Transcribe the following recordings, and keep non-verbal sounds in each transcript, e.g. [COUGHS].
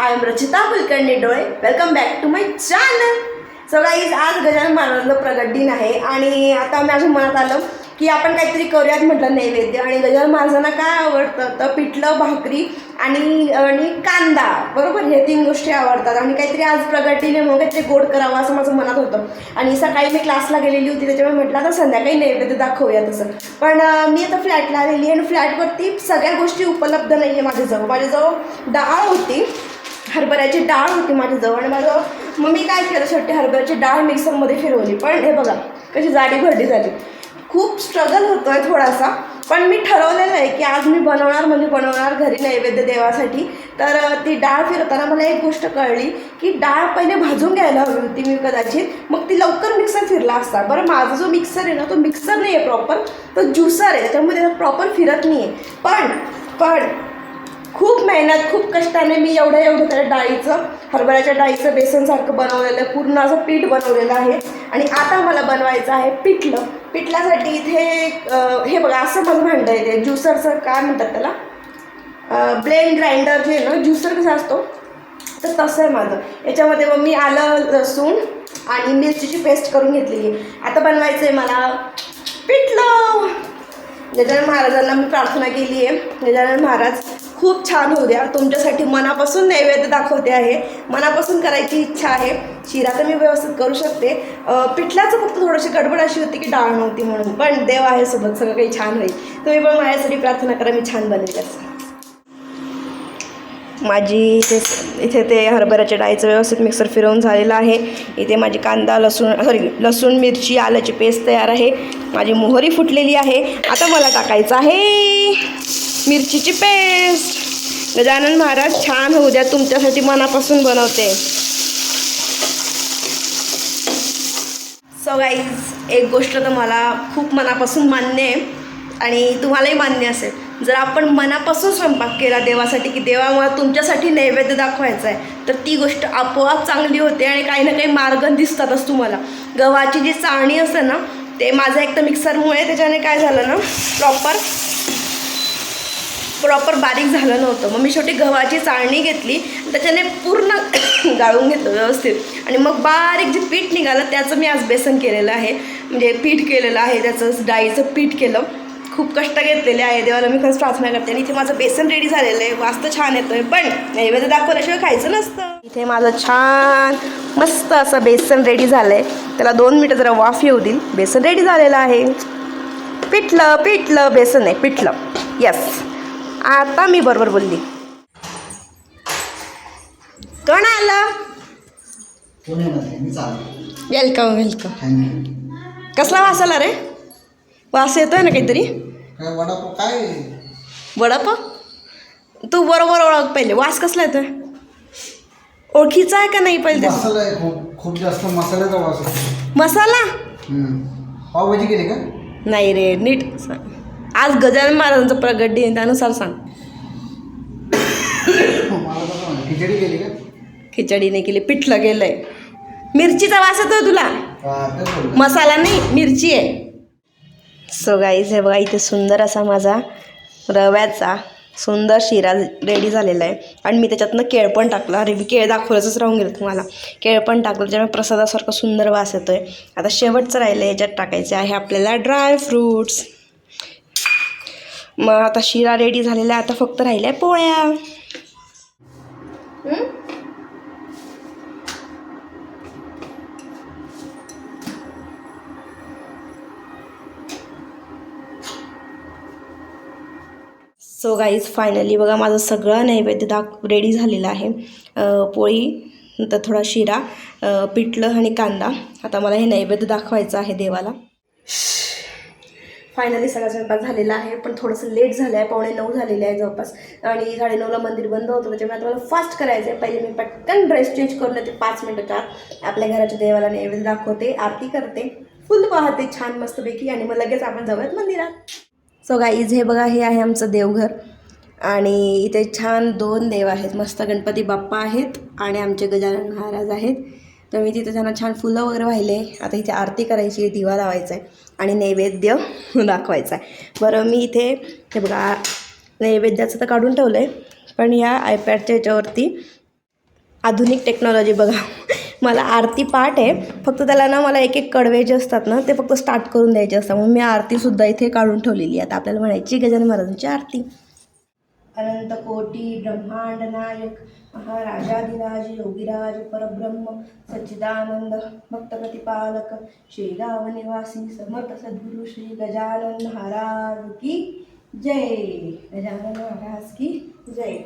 I am Rachita Kulkarni डोळे. Welcome back to my channel so guys आज गजानन महाराजांचं प्रगट दिन आहे आणि आता माझ्या मनात आलं की आपण काहीतरी करूयात म्हटलं नैवेद्य आणि गजानन महाराजांना काय आवडतं? तर पिठलं भाकरी आणि आणि कांदा. बरोबर? हे तीन गोष्टी आवडतात आणि काहीतरी आज प्रगट मग काहीतरी गोड करावं असं माझं मनात होतं. आणि सकाळी मी क्लासला गेलेली होती त्याच्यामुळे म्हटलं आता संध्याकाळी नैवेद्य दाखवूया तसं. पण मी आता फ्लॅटला आलेली आहे आणि फ्लॅटवरती सगळ्या गोष्टी उपलब्ध नाही आहे माझ्याजवळ. माझ्याजवळ डाळ होती. हरभऱ्याची डाळ होती माझ्याजवळ आणि माझं मग मी काय केलं शेवटी हरभऱ्याची डाळ मिक्सरमध्ये फिरवली. पण हे बघा कशी जाडी भरडी झाली. खूप स्ट्रगल होतो आहे थोडासा पण मी ठरवलेलं आहे की आज मी बनवणार म्हणजे बनवणार घरी नैवेद्य देवासाठी. तर ती डाळ फिरवताना मला एक गोष्ट कळली की डाळ पहिले भाजून घ्यायला हवी होती मी कदाचित. मग ती लवकर मिक्सर फिरला असता. बरं माझा जो मिक्सर आहे ना तो मिक्सर नाही आहे प्रॉपर तो ज्युसर आहे. त्याच्यामुळे त्याचा प्रॉपर फिरत नाही आहे पण पण खूप मेहनत खूप कष्टाने मी एवढं एवढं त्या डाळीचं हरभऱ्याच्या डाळीचं बेसनसारखं बनवलेलं आहे पूर्ण असं पीठ बनवलेलं आहे. आणि आता मला बनवायचं आहे पिठलं. पिठल्यासाठी इथे हे बघा असं मला भांडं आहे ते ज्युसरचं काय म्हणतात त्याला? ब्लेंड ग्राइंडर जे आहे ना ज्युसर कसा असतो? तर तसं आहे माझं. याच्यामध्ये मग मी आलं लसूण आणि मिरचीची पेस्ट करून घेतलेली. आहे आता बनवायचं आहे मला पिठलं. गजानन महाराजांना मी प्रार्थना केली आहे. गजानन महाराज खूप छान होऊ द्या. तुमच्यासाठी मनापासून नैवेद्य दाखवते आहे. मनापासून करायची इच्छा आहे. शिरा तर मी व्यवस्थित करू शकते. पिठल्याचं फक्त थोडीशी गडबड अशी होती की डाळ नव्हती म्हणून. पण देव आहे सोबत सगळं काही छान होईल. तुम्ही पण माझ्यासाठी प्रार्थना करा मी छान बनेल माझी इथे इथे ते हरभऱ्याच्या डाळीचं व्यवस्थित मिक्सर फिरवून झालेलं आहे. इथे माझी कांदा लसूण सॉरी लसूण मिरची आल्याची पेस्ट तयार आहे. माझी मोहरी फुटलेली आहे. आता मला टाकायचं आहे. मिरचीची पेस्ट. गजानन महाराज छान होऊ द्या तुमच्यासाठी मनापासून बनवते. सो गाईज एक गोष्ट तर मला खूप मनापासून मान्य आहे आणि तुम्हालाही मान्य असेल. जर आपण मनापासून स्वयंपाक केला देवासाठी की देवा मला तुमच्यासाठी नैवेद्य दाखवायचा आहे तर ती गोष्ट आपोआप चांगली होते आणि काही ना काही मार्ग दिसतातच तुम्हाला. गव्हाची जी चाळणी असते ना ते माझं एक तर मिक्सरमुळे त्याच्याने काय झालं ना प्रॉपर प्रॉपर बारीक झालं नव्हतं. मग मी शेवटी गव्हाची चाळणी घेतली. त्याच्याने पूर्ण [COUGHS] गाळून घेतलं व्यवस्थित. आणि मग बारीक जे पीठ निघालं त्याचं मी आज बेसन केलेलं आहे. म्हणजे पीठ केलेलं आहे त्याचं डाळीचं पीठ केलं. खूप कष्ट घेतलेले आहे. देवाला मी खरंच प्रार्थना करते. आणि इथे माझं बेसन रेडी झालेलं आहे. वास्त छान येतोय. आहे पण नैवेद्य दाखवल्याशिवाय खायचं नसतं. इथे माझं छान मस्त असं बेसन रेडी झालं आहे त्याला दोन मिनटं जरा वाफ येऊ देईल. बेसन रेडी झालेलं आहे. पिठलं पिठलं बेसन आहे. पिठलं. यस आता मी बरोबर बोलली. कोण आलं? वेलकम वेलकम कसला वास आला रे? वास येतोय ना काहीतरी? काय वडापाव तू बरोबर ओळख पहिले. वास कसला येतोय? ओळखीचा आहे का नाही पहिले खूप. जास्त मसाल्याचा वास मसाला. पावभाजी केली का? नाही रे नीट सांग. आज गजानन महाराजांचं प्रगट दिन त्यानुसार सांग. खिचडी केली का? खिचडी नाही केली पिठलं गेलंय मिरचीचा वास येतोय तुला. मसाला नाही मिरची आहे. सो गाईज हे बघा इथे सुंदर असा माझा रव्याचा सुंदर शिरा रेडी झालेला आहे. आणि मी त्याच्यातनं केळ पण टाकलं. अरे मी केळ दाखवलंच राहून गेलं तुम्हाला. केळ पण टाकलं त्याच्यामुळे प्रसादासारखं सुंदर वास येतो आहे आता शेवटचं राहिलं याच्यात टाकायचे आहे आपल्याला ड्राय फ्रूट्स मग आता शिरा रेडी झालेला आहे आता फक्त राहिल्या पोळ्या. सो गाईज फायनली बघा माझं सगळं नैवेद्य दाख रेडी झालेलं आहे. पोळी नंतर थोडा शिरा पिठलं आणि कांदा. आता मला हे नैवेद्य दाखवायचं आहे देवाला. फायनली सगळा स्वयंपाक झालेला आहे पण थोडंसं लेट झालं आहे पावणे नऊ झालेले आहे जवळपास. आणि साडेनऊला मंदिर बंद होतं त्याच्यामुळे आता मला फास्ट करायचं आहे पहिले मी पटकन ड्रेस चेंज करून येते पाच मिनटाच्या आत. आपल्या घराच्या देवाला नैवेद्य दाखवते आरती करते. फुल पाहते छान मस्तपैकी आणि मग लगेच आपण जाऊयात मंदिरात. सो गाईज हे बघा हे आहे आमचं देवघर. आणि इथे छान दोन देव आहेत. मस्त गणपती बाप्पा आहेत आणि आमचे गजानन महाराज आहेत. तर मी तिथे त्यांना छान फुलं वगैरे वाहिले. आता इथे आरती करायची आहे दिवा लावायचा आहे आणि नैवेद्य दाखवायचा आहे. बरं मी इथे हे बघा नैवेद्याचं तर काढून ठेवलं आहे पण या आयपॅडच्या याच्यावरती आधुनिक टेक्नॉलॉजी बघा. मला आरती पाठ आहे फक्त त्याला ना मला एक एक कडवे जे असतात ना ते फक्त स्टार्ट करून द्यायचे असतात. म्हणून मी आरतीसुद्धा इथे काढून ठेवलेली आहे. आता आपल्याला म्हणायची गजानन महाराजांची आरती. अनंत कोटी ब्रह्मांड नायक महाराजाधिराज योगीराज परब्रह्म सच्चिदानंद भक्त प्रतिपालक शेगाव निवासी समर्थ सद्गुरु श्री गजानन महाराज की जय. गजानन महाराज की जय.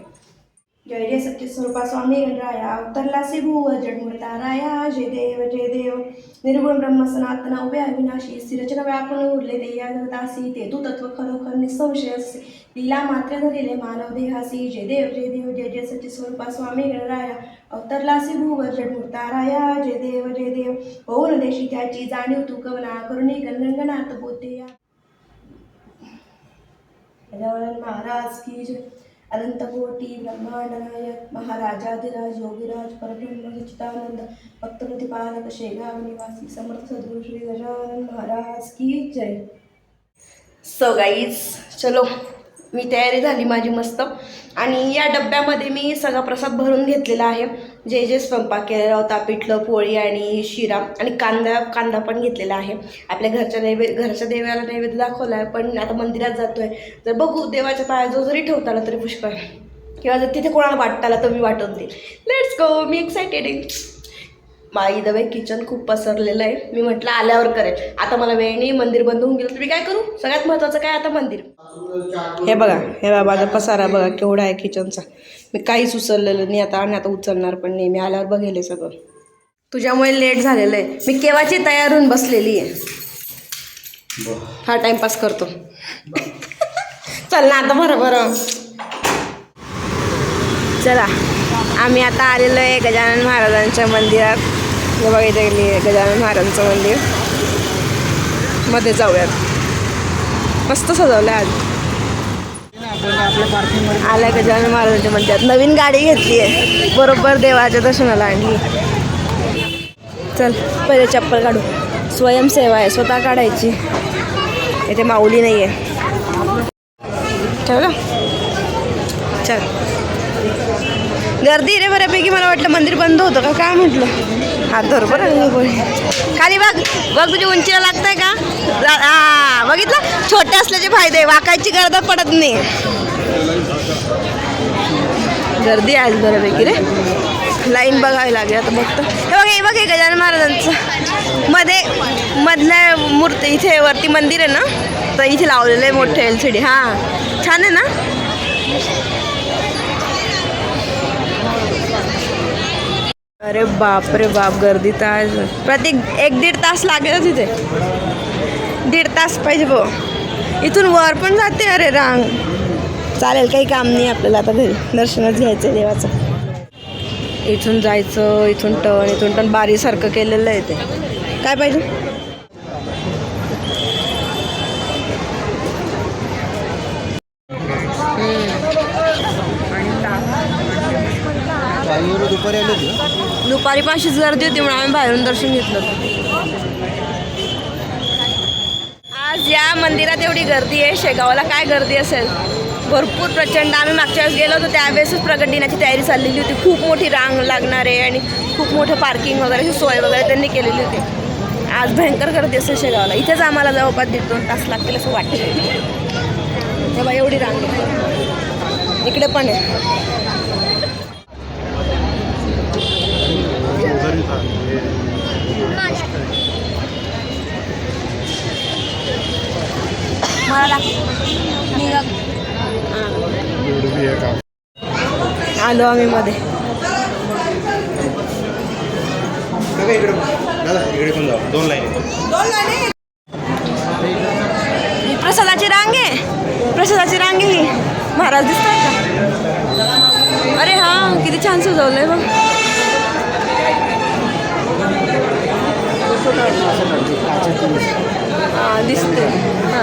जय जय सच्चित स्वरूपा स्वामी गणराया अवतरला भूव जडमूर्ता राया जय देव जय देव। निर्गुण ब्रह्म सनातन उभे अविनाशी सिरचन व्यापन उरले देया या ते तू तत्व खरोखर निसंशय असे। लीला मात्र धरिले मानव देहासी जय देव जय देव जय जय सच्चित स्वरूपा स्वामी गणराया अवतरला भूव जडमूर्ता राया जय देव जय देव। होऊन देशी त्याची जाणीव तू कवना करुणी गणगणात बोते महाराज की जय। अनंत कोटी महाराजाधिराज योगीराज परब्रह्म सच्चिदानंद भक्त प्रतिपालक शेगाव निवासी समर्थ सद्गुरु श्री गजानन महाराज की जय. सो गाईज चलो. मी तयारी झाली माझी मस्त. आणि या डब्यामध्ये मी सगळा प्रसाद भरून घेतलेला आहे. जे जे स्वयंपाक केलेला होता पिठलं पोळी आणि शिरा आणि कांदा कांदा पण घेतलेला आहे. आपल्या घरच्या नैवेद्य घरच्या देवाला नैवेद्य दाखवला आहे पण आता मंदिरात जातो आहे तर बघू देवाच्या पायाजवळ जरी ठेवता आला तरी पुष्कळ. किंवा जर तिथे कोणाला वाटताला तर मी वाटून देईल. लेट्स गो मी एक्सायटेड आहे. माई दवे किचन खूप पसरलेलं आहे. मी म्हटलं आल्यावर करेल. आता मला वेळ नाही मंदिर बंद होऊन गेलं तर मी काय करू? सगळ्यात महत्त्वाचं काय आता मंदिर? हे बघा हे बघा माझा पसारा बघा केवढा आहे किचनचा मी काहीच उचललेलं नाही आता आणि आता उचलणार पण नाही. मी आल्यावर बघेल सगळं. तुझ्यामुळे लेट झालेलं आहे. मी केव्हाची तयार होऊन बसलेली आहे? हा टाइमपास करतो. चल ना आता बरं बरं. चला आम्ही आता आलेलो आहे गजानन महाराजांच्या मंदिरात. बघा इथे गेली आहे गजानन महाराजांचं मंदिर. मध्ये जाऊयात. मस्त सजवलं आहे आज. आल्या गजानन महाराजांच्या मंदिरात. नवीन गाडी घेतली आहे. बरोबर देवाच्या दर्शनाला आणली. चल पहिले चप्पल काढू. स्वयंसेवा आहे स्वतः काढायची. इथे माऊली नाही आहे ठेवलं? चल. गर्दी रे बऱ्यापैकी मला वाटलं मंदिर बंद होतं का? काय म्हटलं? हात धर बरं. खाली बघ. बघ तुझी उंचीला लागतंय का? हा बघितलं? छोटे असल्याचे फायदे. वाकायची गरज पडत नाही. गर्दी आहे आज बऱ्यापैकी रे. लाईन बघावी लागेल आता बघतो. हे बघ हे बघ हे गजानन महाराजांचं. मध्ये मधल्या मूर्ती इथे वरती मंदिर आहे ना? तर इथे लावलेलं आहे मोठं एल सी डी हां. छान आहे ना? अरे बाप रे बाप गर्दी तर आहे. प्रत्येक एक दीड तास लागेल तिथे दीड तास पाहिजे बो इथून वर पण जाते अरे रांग. चालेल काही काम नाही आपल्याला आता घरी. दर्शनच घ्यायचं आहे देवाचं. इथून जायचं इथून टन इथून टन. बारीसारखं केलेलं आहे ते. काय पाहिजे? दुपारी आले दुपारी पण गर्दी होती म्हणून आम्ही बाहेरून दर्शन घेतलं. होतं आज या मंदिरात एवढी गर्दी आहे शेगावला काय गर्दी असेल? भरपूर प्रचंड. आम्ही मागच्या वेळेस गेलो होतो त्यावेळेसच प्रगट दिनाची तयारी चाललेली होती. खूप मोठी रांग लागणार आहे आणि खूप मोठं पार्किंग वगैरे ही सोय वगैरे त्यांनी केलेली होती. आज भयंकर गर्दी असेल शेगावला. इथेच आम्हाला जवळपास दीड दोन तास लागतील असं वाटतं तेव्हा एवढी रांग. आहे इकडे पण आहे मला दाख- निघा. आलो आम्ही मध्ये. दोन लाईन प्रसादाची रांग आहे. प्रसादाची रांग आहे ही. महाराज दिसतात का? अरे हा किती छान सजवलंय बघ. हा दिसते हा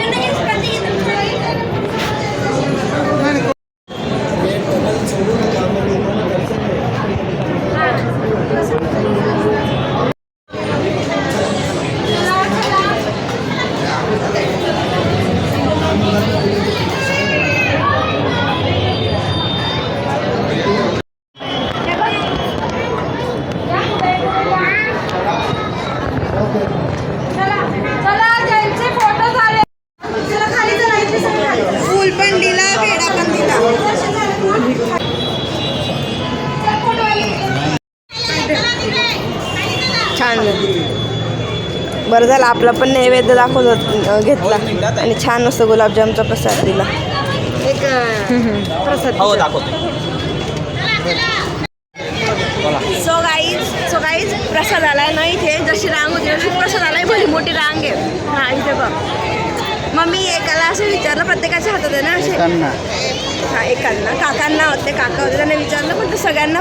बरं झालं आपला पण नैवेद्य दाखवत घेतला. आणि छान असं गुलाबजामचा प्रसाद दिला. एक प्रसाद हो दाखवतो. सो गाईज सो गाईज प्रसाद आलाय ना इथे. जशी रांग होती तशी प्रसाद आलाय. भली मोठी रांग आहे. हा इथे बघ. मग मी एकाला असं विचारलं प्रत्येकाच्या हातात आहे ना असे. हा एकांना. काकांना होते काका होते. त्यांना विचारलं पण ते सगळ्यांना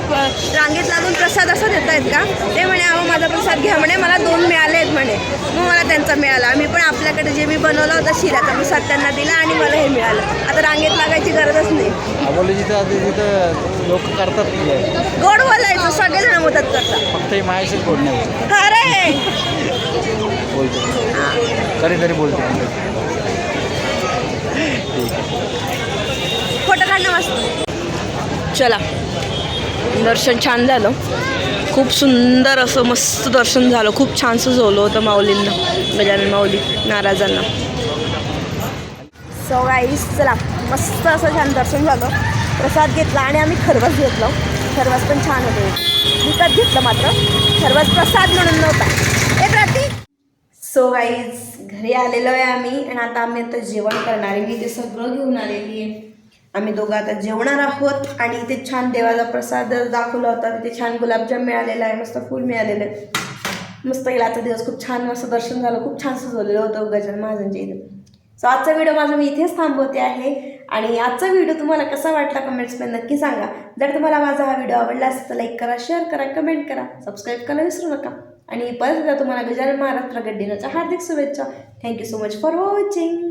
रांगेत लागून प्रसाद असा देत आहेत का? ते म्हणे अहो माझा प्रसाद घ्या. म्हणे मला दोन मिळाले आहेत म्हणे. मग मला त्यांचा मिळाला. मी पण आपल्याकडे जे मी बनवलं होतं शिराचा प्रसाद त्यांना दिला आणि मला हे मिळालं. आता रांगेत लागायची गरजच नाही. लोक करतात ते. गोड बोलायचं सगळेजण मदत करतात फक्त हे मायाशीच बोलणे होतं. अरे बोलते कधीतरी बोलते. काढणं [LAUGHS] मस्त चला. दर्शन छान झालं. खूप सुंदर असं मस्त दर्शन झालं. खूप छान सजवलं होतं माऊलींना. गजानन माऊली महाराजांना सो गाईस चला. मस्त असं छान दर्शन झालं. प्रसाद घेतला आणि आम्ही खरवस घेतलं. खरवस पण छान होते. विकत घेतलं मात्र. खरवस प्रसाद म्हणून नव्हता. ए प्रतीक सो गाईज घरी आलेलो आहे आम्ही आणि आता आम्ही आता जेवण करणार आहे. मी ते सगळं घेऊन आलेली आहे. आम्ही दोघं आता जेवणार आहोत आणि इथे छान देवाचा प्रसाद दाखवला होता. तिथे छान गुलाबजाम मिळालेला आहे मस्त फूल मिळालेलं आहे मस्त गेला आजचा दिवस खूप छान मस्त दर्शन झालं खूप छान सजवलेलं होतं गजानन महाराजांच्या इथे. सो आजचा व्हिडिओ माझा मी इथेच थांबवते आहे. आणि आजचा व्हिडिओ तुम्हाला कसा वाटला कमेंट्समध्ये नक्की सांगा. जर तुम्हाला माझा हा व्हिडिओ आवडला असेल तर लाईक करा शेअर करा कमेंट करा. सबस्क्राईब करायला विसरू नका. आणि परत एकदा तुम्हाला गजानन महाराज प्रगट दिनाच्या हार्दिक शुभेच्छा. Thank you so much for watching